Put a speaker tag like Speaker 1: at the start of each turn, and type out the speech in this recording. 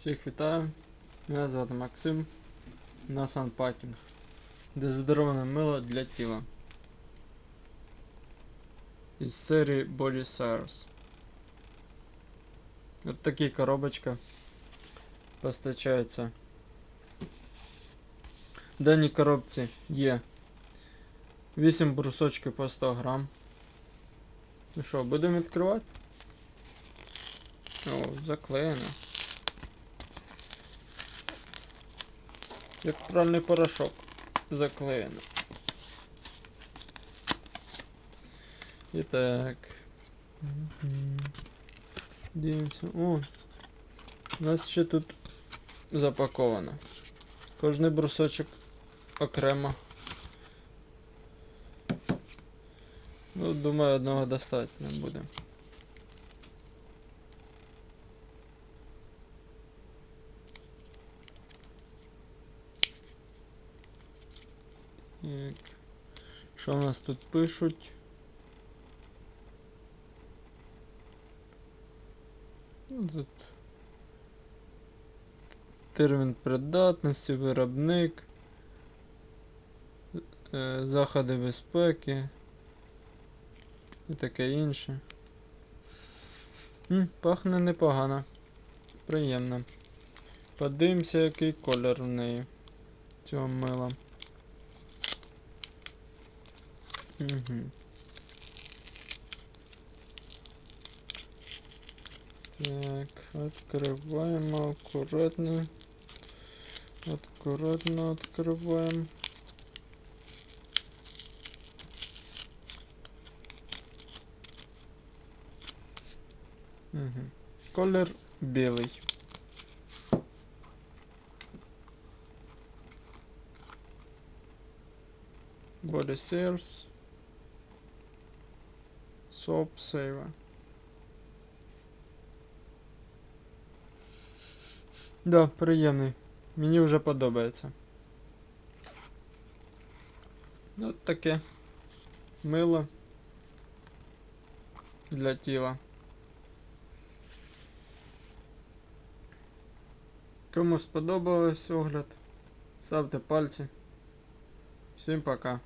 Speaker 1: Всіх вітаю. Мене звати Максим. На Sunpacking. Дезодороване мило для тіла. Із серії Body Cyrus. От такі коробочка постачається. В даній коробці є 8 брусочків по 100 грам. Ну що, будемо відкривати? О, заклеєно. Як пральний порошок заклеєно. І так. Дивимося. О! У нас ще тут запаковано. Кожний брусочок окремо. Ну, думаю, одного достатньо буде. Що у нас тут пишуть? Ну, тут термін придатності, виробник, е, заходи безпеки і таке інше. М, пахне непогано. Приємно. Подивимося, який колір в неї цього мила. Так, открываем аккуратно. Аккуратно открываем. Угу. Колір білий. Body Sears. Soap Saver. Да, приємний. Мені вже подобається. Ну, таке мило для тіла. Кому сподобалось огляд, ставте пальці. Всім пока.